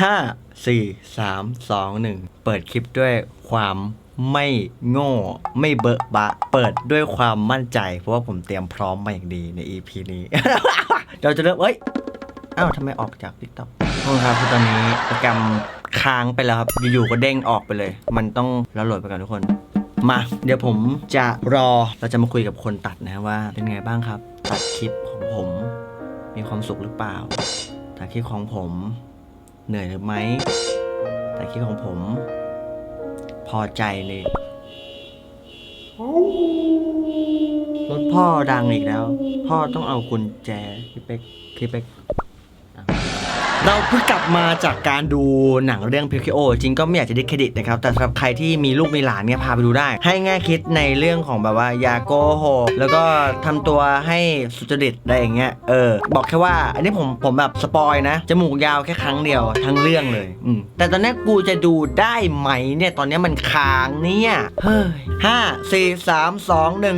ห้าสี่สามสองหนึ่งเปิดคลิปด้วยความไม่โง่ ไม่เบอะบะ เปิดด้วยความมั่นใจ เพราะว่าผมเตรียมพร้อมมาอย่างดีใน EP นี้ เราจะเริ่มเอ้ยอ้าวทำไมออกจาก TikTok โทษครับคือตอนนี้โปรแกรมค้างไปแล้วครับ อยู่ๆก็เด้งออกไปเลย มันต้องเราโหลดไปก่อนทุกคน มา เดี๋ยวผมจะรอเราจะมาคุยกับคนตัดนะว่า เป็นไงบ้างครับ ตัดคลิปของผม มีความสุขหรือเปล่าตัดคลิปของผม เหนื่อยหรือไม่ตัดคลิปของผม พอใจเลยรถพ่อดังอีกแล้ว พ่อต้องเอากุญแจพี่เป๊กพี่เป๊ก เราเพิ่งกลับมาจากการดูหนังเรื่องพิคิโอจริงก็ไม่อยากจะได้เครดิตนะครับ แต่สำหรับใครที่มีลูกมีหลานเนี่ยพาไปดูได้ ให้แง่คิดในเรื่องของแบบว่าอย่าโกหกแล้วก็ทำตัวให้สุจริตอะไรอย่างเงี้ยเออ บอกแค่ว่า อันนี้ผมผมแบบสปอยนะ จมูกยาวแค่ครั้งเดียวทั้งเรื่องเลยอืมแต่ตอนนี้กูจะดูได้ไหมเนี่ยตอนนี้มันค้างเนี่ยเฮ้ยห้าสี่สามสองหนึ่ง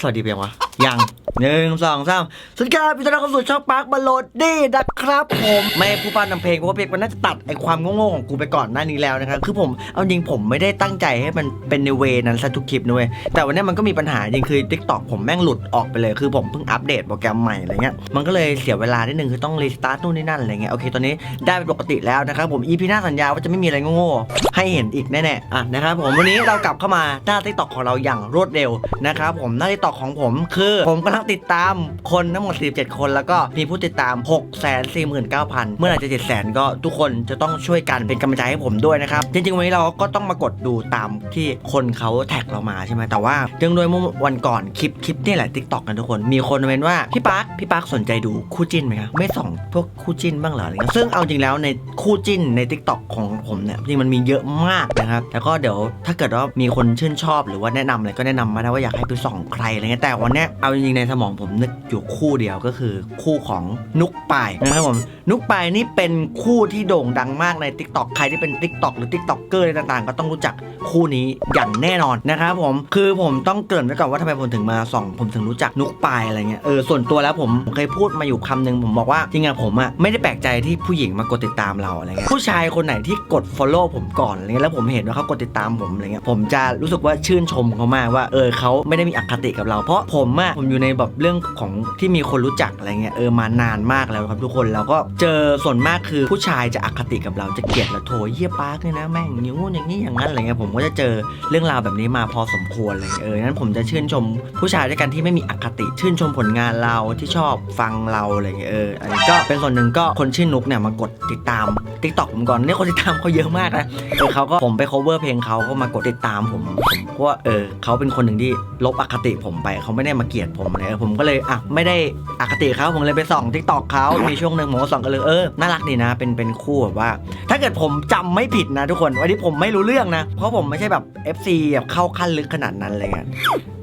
สวัสดีเพียงวะยังหนึ่งสองสามสวัสดีครับพี่ต้อนรับเข้าสู่ช่องปาร์คบอลโลดดี้นะครับผมไม่ให้ผู้ปั้นนำเพลงเพราะว่าเพลงมันน่าจะตัดไอความโง่ๆของกูไปก่อนหน้านี้แล้วนะครับคือผมเอาจริงผมไม่ได้ตั้งใจให้มันเป็นในเวนั้นซะทุกคลิปนะเว้ยแต่วันนี้มันก็มีปัญหาจริงคือ t ิ k t o k ผมแม่งหลุดออกไปเลยคือผมเพิ่งอัปเดตโปรแกรมใหม่อะไรเงี้ยมันก็เลยเสียเวลานิดนึงคือต้องรีสตาร์ทนู่นนี่นั่นอะไรเงี้ยโอเคตอนนี้ได้เป็นปกติแล้วนะครับผม EP หน้าสัญญาว่าจะไม่มีอะไรโง่ๆให้เห็นอีกแน่ๆอะนะครับผมวันนี้เรากลับเข้ามาหน้า t ิ k t o k ของเราอย่างรวดเร็วนะครับผมหน้า t ิ k t o k ของผมคือ ผมกำลังติดตามคนทั้งหมด 47 คนแล้วก็มีผู้ติดตาม 6 4 9 0 0 0 เมื่อไหร่จะ7 0 0 0 0 ก็ทุกคนจะต้องช่วยกันเป็นกำลังใจให้ผมด้วยนะครับ จริงๆ วันนี้เราก็ต้องมากดดูตามที่คนเขาแท็กเรามาใช่ไหมแต่ว่าเรื่องด้วยเมื่อวันก่อนคลิปคลิปนี่แหละ TikTok กันทุกคนมีคนเมนว่าพี่ปาร์คพี่ปาร์คสนใจดูคู่จิ้นไหมครับไม่ส่องพวกคู่จิ้นบ้างเหรออะไรเงี้ยซึ่งเอาจริงแล้วในคู่จิ้นใน TikTok ของผมเนี่ยจริงมันมีเยอะมากนะครับแล้วก็เดี๋ยวถ้าเกิดว่ามีคนชื่นชอบหรือว่าแนะนำอะไรก็แนะนำมานะว่าอยากให้ไปส่องใครอะไรเงี้ยแต่วันเนี้ยเอาจริงๆในสมองผมนึกอยู่คู่เดียวก็คือ คู่ของนุกปายนะครับผมนุกปายนี่เป็นคู่ที่โด่งดังมากใน Tik t o อกใครที่เป็น Tik t o อกหรือ Tik t o อกเกอร์อะไรต่างๆ ก็ต้องรู้จักคู่นี้อย่างแน่นอนนะครับผมคือผมต้องเกริ่นไว้ก่อนว่าทำไมผมถึงมาส่อง ผมถึงรู้จักนุกปายอะไรเงี้ยเออส่วนตัวแล้วผมเคยพูดมาอยู่คำหนึ่งผมบอกว่าจริงๆผมอะไม่ได้แปลกใจที่ผู้หญิงมากดติดตามเราอะไรเงี้ยผู้ชายคนไหนที่กด follow ผมก่อนอะไรเงี้ยแล้วผมเห็นว่าเขากดติดตามผมอะไรเงี้ยผมจะรู้สึกว่าชื่นชมเขามากว่าเออเขาไม่ได้มีอคติกับเรา เพราะผมอะผมอยู่ในแบบเรื่องของที่มีคนรู้จักอะไรเงี้ยเออมานานมากแล้วครับทุกคนแล้วก็เจอส่วนมากคือผู้ชายจะอคติกับเราจะเกลียดเราโถเยี่ยปาร์กเนี่ยนะแม่งอย่างงู้นอย่างนี้อย่างนั้นอะไรเงี้ยผมก็จะเจอเรื่องราวแบบนี้มาพอสมควรเลยเออนั้นผมจะชื่นชมผู้ชายด้วยกันที่ไม่มีอคติ ชื่นชมผลงานเราที่ชอบฟังเราอะไรเงี้ยเอออันนี้ก็เป็นส่วนหนึ่งก็คนชื่อนุกเนี่ยมากดติดตาม t ิ k t o k ผมก่อนเนี่ยคนติดตามเขาเยอะมากนะเออเขาก็ผมไป cover เพลงเขาก็มากดติดตามผมผมเพราะว่าเออเขาเป็นคนหนึ่งที่ลบอคติผมไปเขาไม่ได้มาเกลียดผมเออผมก็เลยอะไม่ได้อคติเขาผมเลยไปส่อง t ิ k t o k เขามีช่วงหนึ่งผมก็ส่องกันเลยเออน่ารักดีนะ เป็นเป็นคู่แบบว่า ถ้าเกิดผมจำไม่ผิดนะทุกคนวันนี้ผมไม่รู้เรื่องนะ เพราะผมไม่ใช่แบบ FC แบบเข้าขั้นลึกขนาดนั้นเลยไง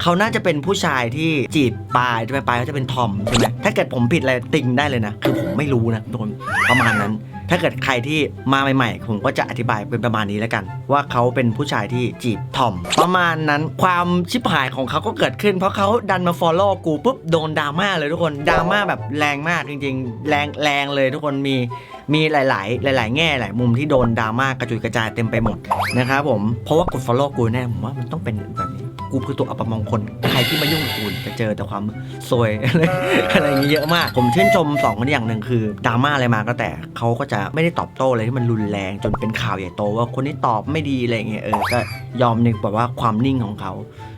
เขาน่าจะเป็นผู้ชายที่จีบปลายใช่ไหมปลายเขาจะเป็นทอมใช่ไหมถ้าเกิดผมผิดอะไรติงได้เลยนะ คือผมไม่รู้นะทุกคนประมาณนั้น ถ้าเกิดใครที่มาใหม่ๆ ผมก็จะอธิบายเป็นประมาณนี้แล้วกัน ว่าเขาเป็นผู้ชายที่จีบทอม ประมาณนั้นความชิบหายของเขาก็เกิดขึ้น เพราะเขาดันมา follow กูปุ๊บโดนดราม่าเลยทุกคนดราม่าแบบแรงมากจริง ๆ แรงแรงเลยทุกคนมีมีหลาย ๆ หลาย ๆ แง่หลายมุมที่โดนดราม่ากระจุยกระจายเต็มไปหมดนะครับผมเพราะว่ากด follow กูแน่ผมว่ามันต้องเป็นแบบนี้ กูคือตัวอัปมงคล ใครที่มายุ่งกับกูจะเจอแต่ความซวย อะไรอย่างเงี้ยเยอะมาก ผมชื่นชมสองคนอย่างหนึ่งคือดราม่าอะไรมาก็แต่เขาก็จะไม่ได้ตอบโต้อะไรที่มันรุนแรงจนเป็นข่าวใหญ่โตว่าคนนี้ตอบไม่ดีอะไรอย่างเงี้ยเออก็ยอมในแบบว่าความนิ่งของเขา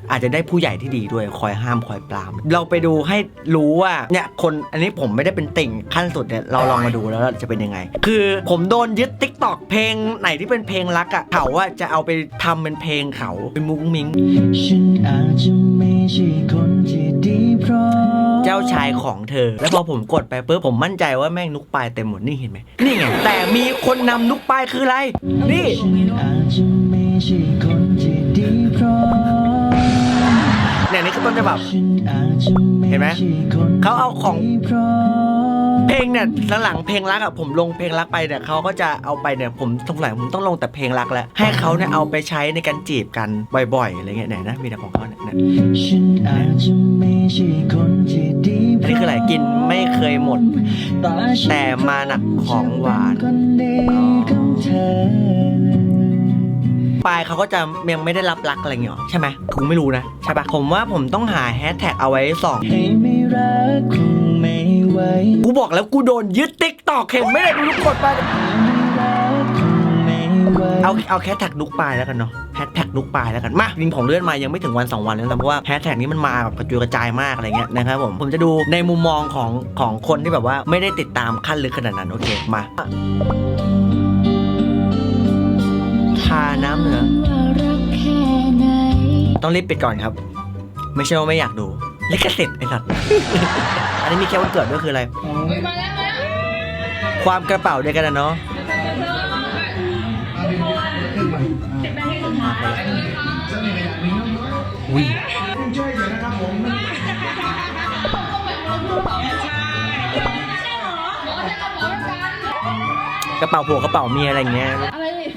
อาจจะได้ผู้ใหญ่ที่ดีด้วยคอยห้ามคอยปราม เราไปดูให้รู้ว่าเนี่ยคนอันนี้ผมไม่ได้เป็นติ่งขั้นสุดเนี่ยเราลองมาดูแล้วจะเป็นยังไง คือผมโดนยึดติ๊กตอกเพลงไหนที่เป็นเพลงรักอะ่ะเขาว่าจะเอาไปทำเป็นเพลงเขาเป็นมุ้งมิ้งฉันอาจจะไม่ใช่คนที่ดีเพราะเจ้าชายของเธอ แล้วพอผมกดไปปุ๊บผมมั่นใจว่าแม่งนุกปลายเต็มหมดนี่เห็นไหมนี่ไงแต่มีคนนำนุกปลายคืออะไร นี่ฉันอาจจะไม่ใช่คน ต้นฉบับฉันอาจะไม่เห็นไหมเขาเอาของเพลงเนี่ยหลังๆเพลงรักอะผมลงเพลงรักไปเนี่ยเขาก็จะเอาไปเนี่ยผมสงสัยผมต้องลงแต่เพลงรักแล้วให้เขาเนี่ยเอาไปใช้ในการจีบกันบ่อยๆอะไรเงี้ยไหนนะมีแต่ของเขาเนี่ยเนี่ยอันนี้คืออะไรกินไม่เคยหมด แต่มาหนักของหวานเปลายเขาก็จะยังไม่ได้รับรักอะไรอย่างเงี้ยหรอใช่ไหมกูไม่รู้นะใช่ปะผมว่าผมต้องหาแฮชแท็กเอาไว้ส่องให้ไม่รักคงไม่ไหวกูบอกแล้วกูโดนยึดติ๊กตอกเห็นไหมเนี่ยดูทุกคนไปไม่รักคงไม่ไหวเอาเอาแฮชแท็กนุกปลายแล้วกันเนาะแฮชแท็กนุกปลายแล้วกันมาจริงของเลื่อนมายังไม่ถึงวัน 2 วันเลยนะเพราะว่าแฮชแท็กนี้มันมาแบบกระจุยกระจายมากอะไรเงี้ยนะครับผมผมจะดูในมุมมองของของคนที่แบบว่าไม่ได้ติดตามขั้นลึกขนาดนั้นโอเคมา ต้องรีบปิดก่อนครับ ไม่ใช่ว่าไม่อยากดูลิขสิทธิ์ไอ้สัตว์ อันนี้มีแค่วันเกิดด้วยคืออะไรความกระเป๋าเดียวกันนะเนาะอุ้ยกระเป๋าผัวกระเป๋าเมียอะไรอย่างเงี้ย อะไรนี่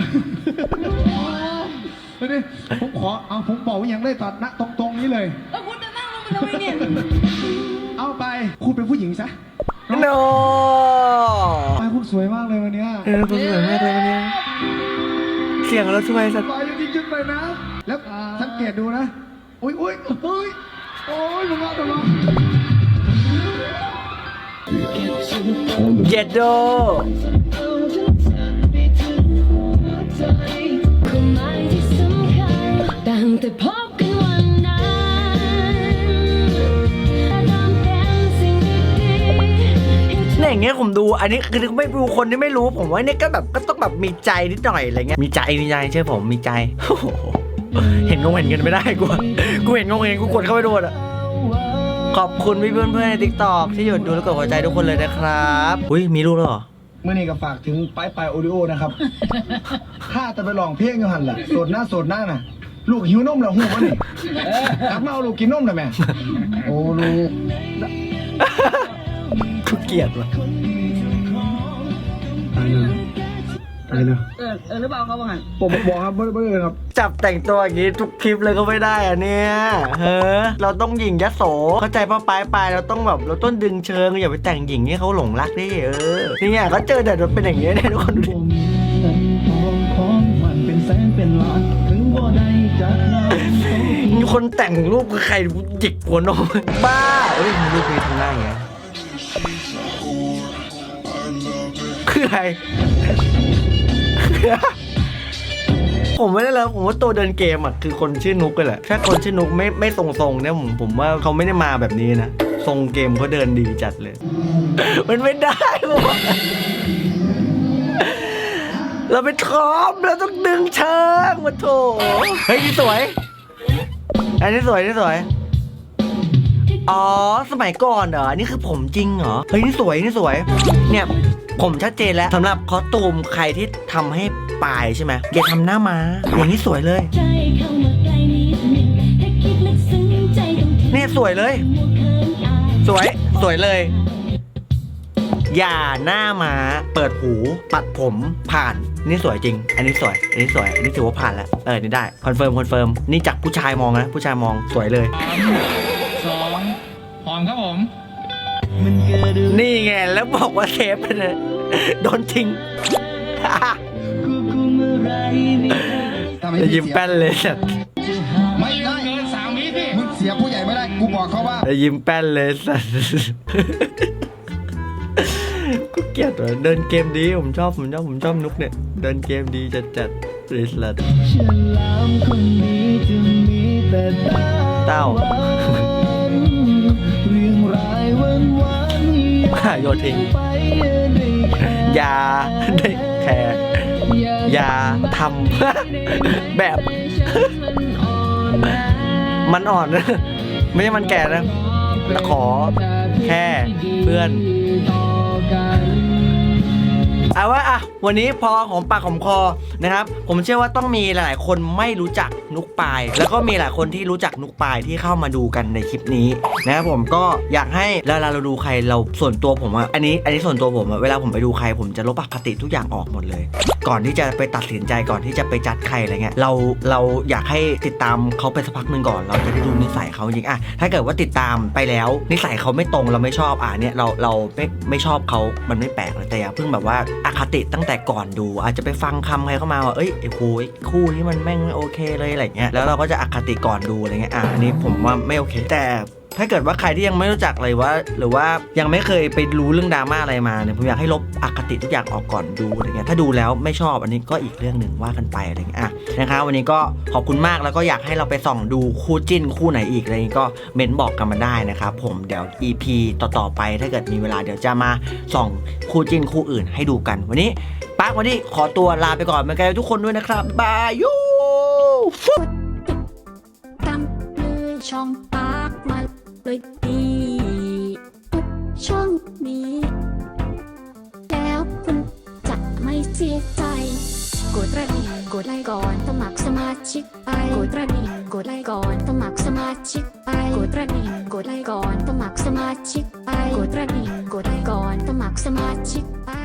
เดี๋ยวดิผมขอเอาผมบอกว่ายังได้ตัดนะตรงๆนี้เลย แล้วคุณจะนั่งลงไปทำไมเนี่ยเอาไปคุณเป็นผู้หญิงซะโนไปคุณสวยมากเลยวันเนี้ยเออคุณสวยมากเลยวันนี้เสียงเราช่วยสัตว์สวยจริงๆเลยนะ แล้วสังเกตดูนะอุ้ยอุ้ยอุ้ยโอ้ยมึงเอาตลอดเย็ดโดตั้ง แต่พบกันวันนั้นทำแต่สิ่งดีๆให้เธอเนี่ยอย่างเงี้ยผมดูอันนี้คือไม่ดูคนที่ไม่รู้ผมว่าเนี่ยก็แบบก็ต้องแบบมีใจนิดหน่อยอะไรเงี้ยมีใจมีใจเชื่อผมมีใจโอ้โหเห็นงงเห็นเงินไม่ได้กูอะกูเห็นงงเห็นกูกดเข้าไปโดนอะ ขอบคุณพี่เพื่อนเพื่อนๆในทิกตอกที่หยุดดูแล้วกดหัวใจทุกคนเลยนะครับ อุ้ยมีรูปแล้วเหรอ เมื่อนี้ก็ฝากถึงปลายปลายโอริโอนะครับถ้าจะไปลองเพลงอยู่หันล่ะโสดหน้าโสดหน้าน่ะ ลูกหิวนมแล้วหูวะนี่กลับมาเอาลูกกินนมนะแม่โอ้ลูกกูเกลียดว่ะตายเลยตายเลยเออเออหรือเปล่าเขาบอกหันผมบอกครับไม่ไม่เลยครับ จับแต่งตัวอย่างงี้ทุกคลิปเลยก็ไม่ได้อะเนี่ยเฮ้อเราต้องหญิงยโสเข้าใจป้าปลายปลายเราต้องแบบเราต้องดึงเชิงอย่าไปแต่งหญิงให้เขาหลงรักดิเออเนี่ยเขาเจอแต่เป็นอย่างเงี้ยเนี่ยทุกคนดูดิ คนแต่งรูปคือใครหยิกหัวนมบ้าเอ้ยรูปนี้ทำหน้าอย่างเงี้ยคืออะไร ผมไม่ได้แล้วผมว่าตัวเดินเกมอะคือคนชื่อนุกกันแหละ ถ้าคนชื่อนุกไม่ไม่ทรงทรงเนี่ยผมผมว่าเขาไม่ได้มาแบบนี้นะ ทรงเกมเขาเดินดีจัดเลย มันไม่ได้ผมเราไปทอมเราต้องดึงเชิงมาโถเฮ้ยสวย อันนี้สวยนี่สวย อ๋อ สมัยก่อนเหรอ นี่คือผมจริงเหรอ เฮ้ย นี่สวย นี่สวย เนี่ยผมชัดเจนแล้วสำหรับคอสตูมใครที่ทำให้ปลายใช่ไหมอย่าทำหน้ามาอย่างนี้สวยเลย เนี่ยสวยเลย สวย สวยเลย อย่าหน้ามา เปิดหู ปัดผมผ่าน นี่สวยจริง อันนี้สวย อันนี้สวย อันนี้ถือว่าผ่านแล้ว เออ นี่ได้ คอนเฟิร์ม คอนเฟิร์ม นี่จากผู้ชายมองนะ ผู้ชายมอง สวยเลย สองพร้อมครับผม มันเกิดอะไรนี่ไง แล้วบอกว่าเซฟไปเลยโดนทิ้งกูกูเมื่อไรไม่ได้ทำให้จะพี่ยิ้มเสียแป้นเลยสัตว์ไม่ได้เกินสามวิพี่มึงเสียผู้ใหญ่ไม่ได้ กูบอกเขาว่าจะยิ้มแป้นเลยสัตว์ กูเกลียดว่ะเดินเกมดีผมชอบผมชอบผมชอบนุกเนี่ย เดินเกมดีจัดจัดริสลัดฉลาเต้าหวานเรื่องรายวันวันมาโยทิงยาได้แคร์ยาทำแบบมันอ่อนนะ ไม่ใช่มันแก่นะขอแค่เพื่อน God. เอาว่าอะวันนี้พอหอมปากหอมคอนะครับผมเชื่อว่าต้องมีหลายๆ คนไม่รู้จักนุกปาย แล้วก็มีหลายคนที่รู้จักนุกปายที่เข้ามาดูกันในคลิปนี้นะครับผมก็อยากให้เวลาเราดูใครเราส่วนตัวผมอะอันนี้อันนี้ส่วนตัวผมอะเวลาผมไปดูใคร ผมจะลบอคติทุกอย่างออกหมดเลย ก่อนที่จะไปตัดสินใจก่อนที่จะไปจัดใครอะไรเงี้ยเราเราอยากให้ติดตามเขาไปสักพักหนึ่งก่อน เราจะได้ดูนิสัยเขาจริงอะถ้าเกิดว่าติดตามไปแล้ว นิสัยเขาไม่ตรงเราไม่ชอบอะเนี่ยเราเราไม่ไม่ชอบเขามันไม่แปลกเลยแต่อย่าเพิ่งแบบว่าอคติตั้งแต่ก่อนดู อาจจะไปฟังคำใครเข้ามาว่าเอ้ยไอ้โหยคู่นี้มันแม่งไม่โอเคเลยอะไรเงี้ยแล้วเราก็จะอคติก่อนดูอะไรเงี้ยอะอันนี้ผมว่าไม่โอเคแต่ ถ้าเกิดว่าใครที่ยังไม่รู้จักเลยว่า หรือว่ายังไม่เคยไปรู้เรื่องดราม่าอะไรมาเนี่ยผมอยากให้ลบอคติทุกอย่างออกก่อนดูอะไรเงี้ยถ้าดูแล้วไม่ชอบอันนี้ก็อีกเรื่องหนึ่งว่ากันไปอะไรเงี้ยอะนะครับวันนี้ก็ขอบคุณมากแล้วก็อยากให้เราไปส่องดูคู่จิ้นคู่ไหนอีกอะไรเงี้ยก็เม้นบอกกันมาได้นะครับผมเดี๋ยว EP ต่อๆไป ถ้าเกิดมีเวลาเดี๋ยวจะมาส่องคู่จิ้นคู่อื่นให้ดูกัน วันนี้ปักวันนี้ขอตัวลาไปก่อนเป็นไงทุกคนด้วยนะครับบายยูตามเลยช่อง เลยดีทุกช่องนี้ แล้วคุณจะไม่เสียใจ กดกระดิ่งกดไลค์ก่อนสมัครสมาชิกไปกดกระดิ่งกดไลค์ก่อนสมัครสมาชิกไปกดกระดิ่งกดไลค์ก่อนสมัครสมาชิกไปกดกระดิ่งกดไลค์ก่อนสมัครสมาชิกไป